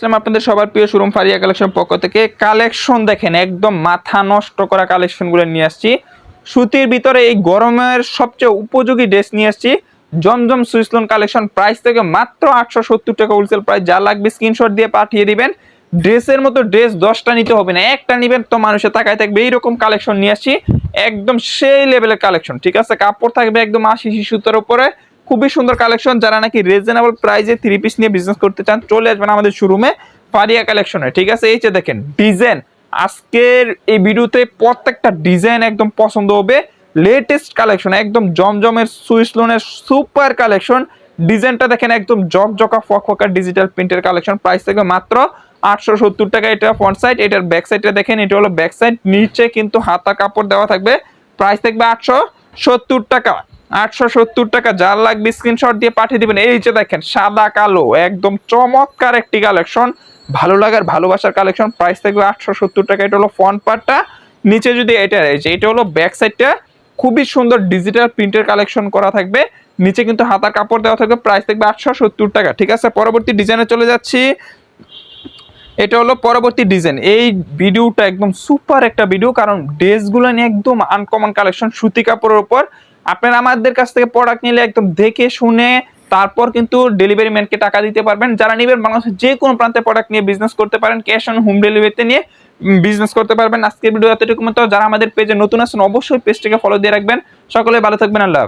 আপনাদের সবার প্রিয় শোরুম ফারিয়া কালেকশন পক্ষ থেকে। কালেকশন দেখেন, একদম মাথা নষ্ট করা কালেকশনগুলো নিয়ে আসছি। সুতির ভিতরে এই গরমের সবচেয়ে উপযোগী ড্রেস নিয়ে আসছি। জমজম সুইসলন কালেকশন প্রাইস থেকে মাত্র আটশো সত্তর টাকা হোলসেল প্রাইস যা লাগবে স্ক্রিনশট দিয়ে পাঠিয়ে দিবেন। ড্রেসের মতো ড্রেস দশটা নিতে হবে না, একটা নিবেন তো মানুষের তাকায় থাকবে। এইরকম কালেকশন নিয়ে আসছি। একদম সেই লেভেলের কালেকশন ঠিক আছে? কাপড় থাকবে একদম আশি শিশুতার উপরে। খুবই সুন্দর কালেকশন যারা নাকি রিজনেবল প্রাইসে থ্রি পিস নিয়ে বিজনেস করতে চান, চলে আসবেন আমাদের শোরুমে ফারিয়া কালেকশনে ঠিক আছে? এই যে দেখেন ডিজাইন আজকের এই ভিডিওতে প্রত্যেকটা ডিজাইন একদম পছন্দ হবে। লেটেস্ট কালেকশন একদম জমজমের, সুইস লোনের সুপার কালেকশন ডিজাইনটা দেখেন একদম জকজকা, ফকফকা ডিজিটাল প্রিন্টের কালেকশন প্রাইস থেকে মাত্র আটশো সত্তর টাকা, এটা ফ্রন্ট সাইড এটার ব্যাক সাইডটা দেখেন, এটা হলো ব্যাক সাইড নিচে কিন্তু হাতা কাপড় দেওয়া থাকবে। প্রাইস থাকবে আটশো সত্তর টাকা। আটশো সত্তর টাকা, যার লাগবে স্ক্রিনশট দিয়ে পাঠিয়ে দিবেন। এই যে দেখেন, সাদা, কালো, একদম চমৎকার একটি কালেকশন ভালো লাগার, ভালোবাসার কালেকশন প্রাইস থাকবে আটশো সত্তর টাকা। এটা হলো ফ্রন্ট পার্টটা নিচে যদি এটা রয়েছে এটা হলো ব্যাক সাইডটা খুবই সুন্দর ডিজিটাল প্রিন্টের কালেকশন করা থাকবে। নিচে কিন্তু হাতার কাপড় দেওয়া থাকবে। প্রাইস থাকবে আটশো সত্তর টাকা। ঠিক আছে, পরবর্তী ডিজাইনে চলে যাচ্ছি। এটা হলো পরবর্তী ডিজাইন এই ভিডিওটা একদম সুপার একটা ভিডিও কারণ ড্রেসগুলো নিয়ে একদম আনকমন কালেকশন সুতি কাপড়ের উপর। আপনারা আমাদের কাছ থেকে প্রোডাক্ট নিলে একদম দেখে শুনে তারপর কিন্তু ডেলিভারি ম্যানকে টাকা দিতে পারবেন। যারা নেবেন বাংলাদেশের যে কোনো প্রান্তে প্রোডাক্ট নিয়ে বিজনেস করতে পারেন ক্যাশ অন হোম ডেলিভারিতে নিয়ে বিজনেস করতে পারবেন। আজকের ভিডিও এতটুকু মতো। যারা আমাদের পেজে নতুন আছেন, অবশ্যই পেজটিকে ফলো দিয়ে রাখবেন। সকলে ভালো থাকবেন। আল্লাহ।